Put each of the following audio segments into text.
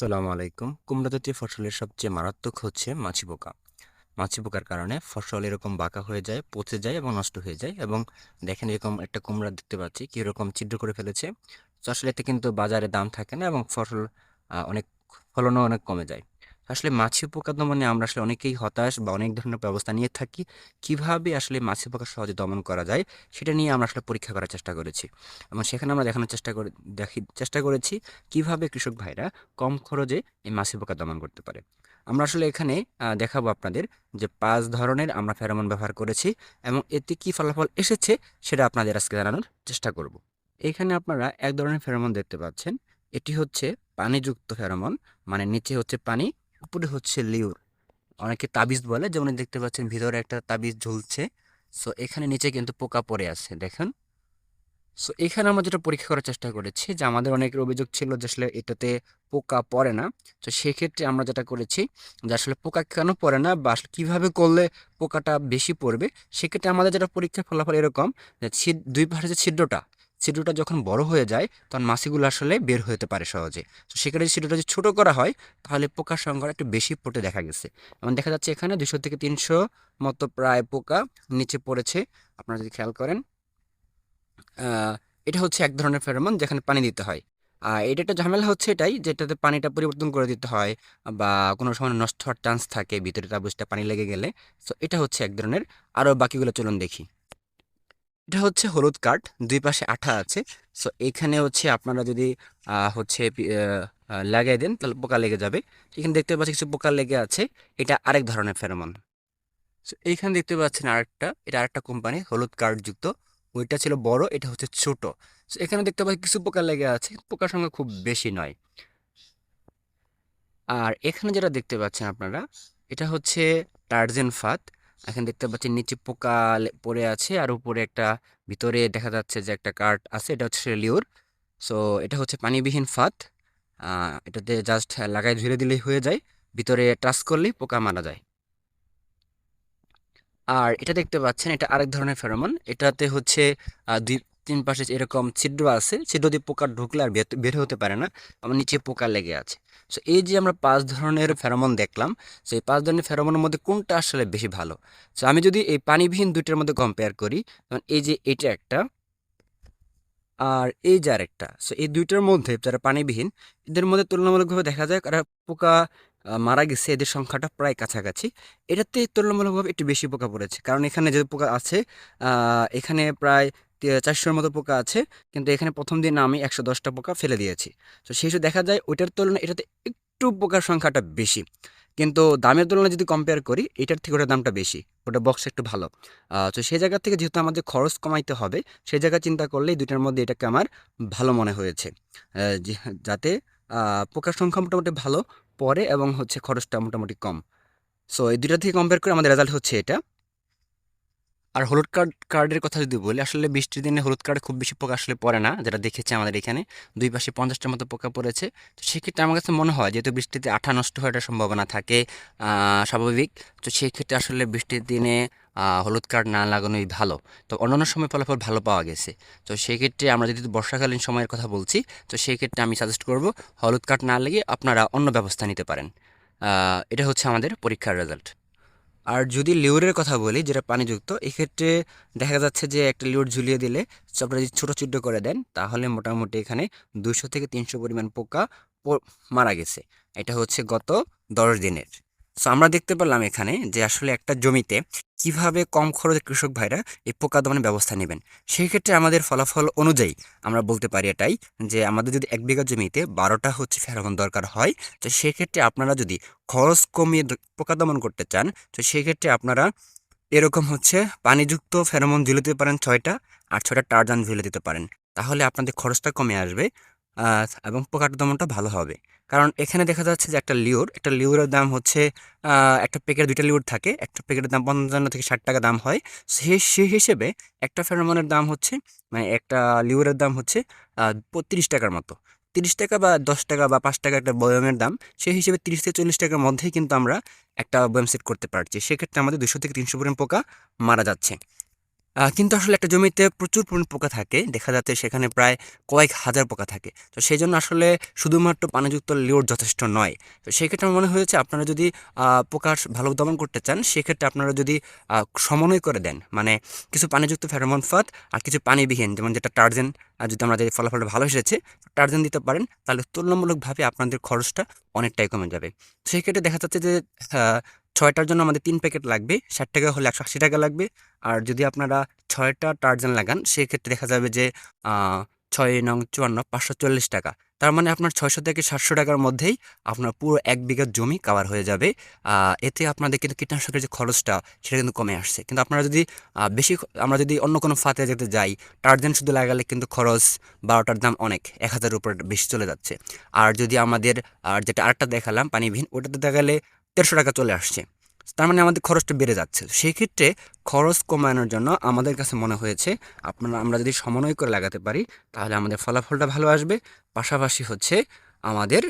আসসালামু আলাইকুম। কুমড়া জাতীয় ফসলের সবচেয়ে মারাত্মক হচ্ছে মাছি পোকা। মাছি পোকার কারণে ফসল এরকম বাঁকা হয়ে যায়, পচে যায় এবং নষ্ট হয়ে যায় এবং দেখেন এরকম একটা কুমড়া দেখতে পাচ্ছি কীরকম ছিদ্র করে ফেলেছে। আসলে এতে কিন্তু বাজারে দাম থাকে না এবং ফসল অনেক, ফলনও অনেক কমে যায়। আসলে মাছি পোকা দমনে আমরা আসলে অনেকেই হতাশ বা অনেক ধরনের ব্যবস্থা নিয়ে থাকি। কীভাবে আসলে মাছি পোকা সহজে দমন করা যায় সেটা নিয়ে আমরা আসলে পরীক্ষা করার চেষ্টা করেছি। এবং সেখানে আমরা দেখানোর চেষ্টা করে, দেখি, চেষ্টা করেছি কীভাবে কৃষক ভাইরা কম খরচে এই মাছি পোকা দমন করতে পারে। আমরা আসলে এখানে দেখাবো আপনাদের যে পাঁচ ধরনের আমরা ফেরোমন ব্যবহার করেছি এবং এতে কি ফলাফল এসেছে সেটা আপনাদের আজকে জানানোর চেষ্টা করব। এখানে আপনারা এক ধরনের ফেরোমন দেখতে পাচ্ছেন। এটি হচ্ছে পানিযুক্ত ফেরোমন মানে নিচে হচ্ছে পানি উপরে হচ্ছে লিউর। অনেকে তাবিজ বলে, যেমন দেখতে পাচ্ছেন ভিতরে একটা তাবিজ ঝুলছে। সো এখানে নিচে কিন্তু পোকা পড়ে আছে, দেখেন। সো এখানে আমরা যেটা পরীক্ষা করার চেষ্টা করেছি, যে আমাদের অনেকের অভিযোগ ছিল যে আসলে এটাতে পোকা পড়ে না। তো সেক্ষেত্রে আমরা যেটা করেছি, যে আসলে পোকা কেন পড়ে না বা আসলে কীভাবে করলে পোকাটা বেশি পড়বে, সেক্ষেত্রে আমাদের যেটা পরীক্ষার ফলাফল এরকম, যে ছিদ দুই পাশে যে ছিদ্রটা ছিদ্রটা যখন বড় হয়ে যায়, তখন মাছিগুলো আসলে বের হতে পারে সহজে। তো সেখানে যদি ছিদ্রটা যদি ছোটো করা হয়, তাহলে পোকার সংখ্যা একটু বেশি পড়তে দেখা গেছে। এবং দেখা যাচ্ছে এখানে দুশো থেকে তিনশো মতো প্রায় পোকা নিচে পড়েছে। আপনারা যদি খেয়াল করেন এটা হচ্ছে এক ধরনের ফেরোমন যেখানে পানি দিতে হয়। আর এটা একটা ঝামেলা হচ্ছে এটাই যেটাতে পানিটা পরিবর্তন করে দিতে হয় বা কোনো সময় নষ্ট হওয়ার চান্স থাকে, ভিতরে তাবুজটা পানি লেগে গেলে। সো এটা হচ্ছে এক ধরনের। আরও বাকিগুলো চলুন দেখি। এটা হচ্ছে হলুদ কাঠ দুই পাশে আঠা আছে। সো এখানে হচ্ছে আপনারা যদি হচ্ছে লাগাই দেন, তাহলে পোকা লেগে যাবে। এখানে দেখতে পাচ্ছি কিছু পোকা লেগে আছে, এটা আরেক ধরনের ফেরোমন। সো এইখানে দেখতে পাচ্ছেন আরেকটা, এটা আরেকটা কোম্পানি, হলুদ কার্ড যুক্ত। ওইটা ছিল বড়, এটা হচ্ছে ছোট। সো এখানে দেখতে পাচ্ছি কিছু পোকা লেগে আছে, পোকার সংখ্যা খুব বেশি নয়। আর এখানে যেটা দেখতে পাচ্ছেন আপনারা, এটা হচ্ছে টার্জেন ফাত এখানে দেখতে পাচ্ছি নিচে পোকা পড়ে আছে আর উপরে একটা ভিতরে দেখা যাচ্ছে যে একটা কার্ট আছে, এটা হচ্ছে লিওর। সো এটা হচ্ছে পানিবিহীন ফাঁদ। এটাতে জাস্ট লাগাই ধুয়ে দিলেই হয়ে যায়, ভিতরে টাচ করলেই পোকা মারা যায়। আর এটা দেখতে পাচ্ছেন, এটা আরেক ধরনের ফেরোমন। এটাতে হচ্ছে দুই তিন পাশে এরকম ছিদ্র আছে, ছিদ্র দিয়ে পোকা ঢুকলে আর বের হতে পারে না আমার নিচে পোকা লেগে আছে। সো এই যে আমরা পাঁচ ধরনের ফেরোমন দেখলাম সো এই পাঁচ ধরনের ফেরোমনের মধ্যে কোনটা আসলে বেশি ভালো? সো আমি যদি এই পানিবিহীন দুইটার মধ্যে কম্পেয়ার করি, যেমন এই যে এটা একটা আর এই যে আরেকটা সো এই দুইটার মধ্যে যারা পানিবিহীন, এদের মধ্যে তুলনামূলকভাবে দেখা যায় কারা পোকা মারা গেছে, এদের সংখ্যাটা প্রায় কাছাকাছি। এটাতে তুলনামূলকভাবে একটু বেশি পোকা পড়েছে, কারণ এখানে যে পোকা আছে এখানে প্রায় চারশোর মতো পোকা আছে, কিন্তু এখানে প্রথম দিন আমি একশো দশটা পোকা ফেলে দিয়েছি। তো সেই দেখা যায় ওইটার তুলনায় এটাতে একটু পোকার সংখ্যাটা বেশি। কিন্তু দামের তুলনায় যদি কম্পেয়ার করি, এটার থেকে ওটার দামটা বেশি। ওটা বক্স একটু ভালো। তো সেই জায়গা থেকে যেহেতু আমাদের খরচ কমাইতে হবে, সেই জায়গা চিন্তা করলে এই দুইটার মধ্যে এটাকে আমার ভালো মনে হয়েছে। যাতে পোকার সংখ্যা মোটামুটি ভালো পড়ে এবং হচ্ছে খরচটা মোটামুটি কম। সো এই দুইটা থেকে কম্পেয়ার করে আমাদের রেজাল্ট হচ্ছে এটা। আর হলুদ কার্ড, কার্ডের কথা যদি বলি, আসলে বৃষ্টির দিনে হলুদ কার্ডে খুব বেশি পোকা আসলে পড়ে না, যেটা দেখেছি আমাদের এখানে। দুই পাশে পঞ্চাশটার মতো পোকা পড়েছে। তো সেক্ষেত্রে আমার কাছে মনে হয়, যেহেতু বৃষ্টিতে আঠা নষ্ট হওয়ার সম্ভাবনা থাকে স্বাভাবিক, তো সেক্ষেত্রে আসলে বৃষ্টির দিনে হলুদ কার্ড না লাগানোই ভালো। তো অন্যান্য সময় ফলাফল ভালো পাওয়া গেছে। তো সেক্ষেত্রে আমরা যদি বর্ষাকালীন সময়ের কথা বলছি, তো সেক্ষেত্রে আমি সাজেস্ট করব, হলুদ কার্ড না লেগে আপনারা অন্য ব্যবস্থা নিতে পারেন। এটা হচ্ছে আমাদের পরীক্ষার রেজাল্ট আর যদি লিওরের কথা বলি, যেটা পানিযুক্ত, এক্ষেত্রে দেখা যাচ্ছে যে একটা লিওর ঝুলিয়ে দিলে আপনারা যদি ছোটো ছোটো করে দেন, তাহলে মোটামুটি এখানে দুশো থেকে তিনশো পরিমাণ পোকা মারা গেছে। এটা হচ্ছে গত দশ দিনের। সো আমরা দেখতে পেলাম এখানে যে আসলে একটা জমিতে কীভাবে কম খরচে কৃষক ভাইরা এই পোকা দমনের ব্যবস্থা নেবেন। সেই ক্ষেত্রে আমাদের ফলাফল অনুযায়ী আমরা বলতে পারি এটাই যে আমাদের যদি এক বিঘা জমিতে বারোটা হচ্ছে ফেরোমন দরকার হয়, তো সেক্ষেত্রে আপনারা যদি খরচ কমিয়ে পোকা দমন করতে চান, তো সেক্ষেত্রে আপনারা এরকম হচ্ছে পানিযুক্ত ফেরোমন ঝুলে দিতে পারেন ছয়টা আর ছয়টা টারজান ঝুলে দিতে পারেন। তাহলে আপনাদের খরচটা কমে আসবে এবং পোকার দমনটা ভালো হবে। কারণ এখানে দেখা যাচ্ছে যে একটা লিওর, একটা লিওরের দাম হচ্ছে একটা প্যাকেট, দুইটা লিওর থাকে, একটা প্যাকেটের দাম পঞ্চান্ন থেকে ষাট টাকা দাম হয়। সে সে হিসেবে একটা ফেরোমনের দাম হচ্ছে মানে একটা লিওরের দাম হচ্ছে তিরিশ টাকার মতো। তিরিশ টাকা বা দশ টাকা বা পাঁচ টাকা একটা বয়ামের দাম সেই হিসেবে তিরিশ থেকে চল্লিশ টাকার মধ্যেই কিন্তু আমরা একটা বয়াম সেট করতে পারছি। সেক্ষেত্রে আমাদের দুশো থেকে তিনশো পরিমাণ পোকা মারা যাচ্ছে। কিন্তু আসলে একটা জমিতে প্রচুর পরিমাণ পোকা থাকে। দেখা যাচ্ছে সেখানে প্রায় কয়েক হাজার পোকা থাকে। তো সেই জন্য আসলে শুধুমাত্র পানিযুক্ত লিওর যথেষ্ট নয়। তো সেই ক্ষেত্রে আমার মনে হয়েছে আপনারা যদি পোকার ভালো দমন করতে চান, সেক্ষেত্রে আপনারা যদি সমন্বয় করে দেন। মানে কিছু পানিযুক্ত ফেরোমন ফাঁদ আর কিছু পানিবিহীন, যেমন যেটা টার্জেন যদি আমরা যদি ফলাফলটা ভালো এসেছে, টার্জেন দিতে পারেন, তাহলে তুলনামূলকভাবে আপনাদের খরচটা অনেকটাই কমে যাবে। তো সেই ক্ষেত্রে দেখা যাচ্ছে যে ছয়টার জন্য আমাদের তিন প্যাকেট লাগবে। ষাট টাকা হলে একশো আশি টাকা লাগবে। আর যদি আপনারা ছয়টা টার্জান লাগান, সেক্ষেত্রে দেখা যাবে যে ছয় নং চুয়ান্ন, পাঁচশো চল্লিশ টাকা। তার মানে আপনার ছয়শো থেকে সাতশো টাকার মধ্যেই আপনার পুরো এক বিঘা জমি কাভার হয়ে যাবে। এতে আপনাদের কিন্তু কীটনাশকের যে খরচটা, সেটা কিন্তু কমে আসছে। কিন্তু আপনারা যদি বেশি আমরা যদি অন্য কোনো ফাতে যেতে যাই, টার্জেন শুধু লাগালে কিন্তু খরচ বারোটার দাম অনেক, এক হাজারের উপর বেশি চলে যাচ্ছে। আর যদি আমাদের, আর যেটা আরেকটা দেখালাম, পানিবিহীন, ওটাতে দেখালে দেড়শো টাকা চলে আসছে। তার মানে আমাদের খরচটা বেড়ে যাচ্ছে। সেই ক্ষেত্রে খরচ কমানোর জন্য আমাদের কাছে মনে হয়েছে, আপনারা, আমরা যদি সমন্বয় করে লাগাতে পারি, তাহলে আমাদের ফলাফলটা ভালো আসবে। পাশাপাশি হচ্ছে আমাদের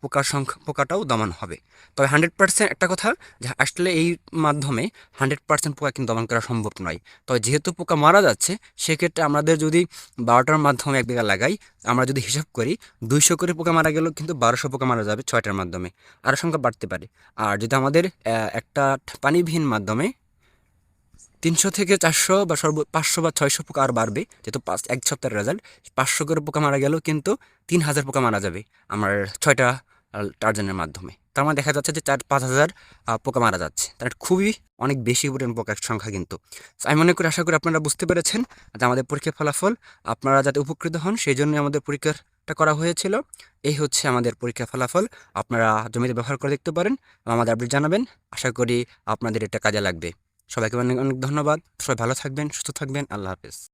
পোকার সংখ্যা, পোকাটাও দমন হবে। তবে হান্ড্রেড পার্সেন্ট একটা কথা যে আসলে এই মাধ্যমে হান্ড্রেড পার্সেন্ট পোকা কিন্তু দমন করা সম্ভব নয়। তবে যেহেতু পোকা মারা যাচ্ছে, সেক্ষেত্রে আমাদের যদি বারোটার মাধ্যমে এক বিঘা লাগাই, আমরা যদি হিসাব করি, দুইশো করে পোকা মারা গেলেও কিন্তু বারোশো পোকা মারা যাবে ছয়টার মাধ্যমে। আরও সংখ্যা বাড়তে পারে। আর যদি আমাদের একটা পানিবিহীন মাধ্যমে তিনশো থেকে চারশো বা সর্ব পাঁচশো বা ছয়শো পোকা আর বাড়বে, যেহেতু পাঁচ এক সপ্তাহের রেজাল্ট পাঁচশো করে পোকা মারা গেলেও কিন্তু তিন হাজার পোকা মারা যাবে আমার ছয়টা টার্জনের মাধ্যমে। তার মানে দেখা যাচ্ছে যে চার পাঁচ হাজার পোকা মারা যাচ্ছে। তার খুবই অনেক বেশি পরিমাণ পোকার সংখ্যা কিন্তু। আমি মনে করি, আশা করি আপনারা বুঝতে পেরেছেন যে আমাদের পরীক্ষার ফলাফল। আপনারা যাতে উপকৃত হন, সেই জন্য আমাদের পরীক্ষাটা করা হয়েছিল। এই হচ্ছে আমাদের পরীক্ষার ফলাফল। আপনারা জমিতে ব্যবহার করে দেখতে পারেন আমাদের আপডেট জানাবেন। আশা করি আপনাদের এটা কাজে লাগবে। সবাইকে অনেক অনেক ধন্যবাদ। সবাই ভালো থাকবেন সুস্থ থাকবেন। আল্লাহ হাফেজ।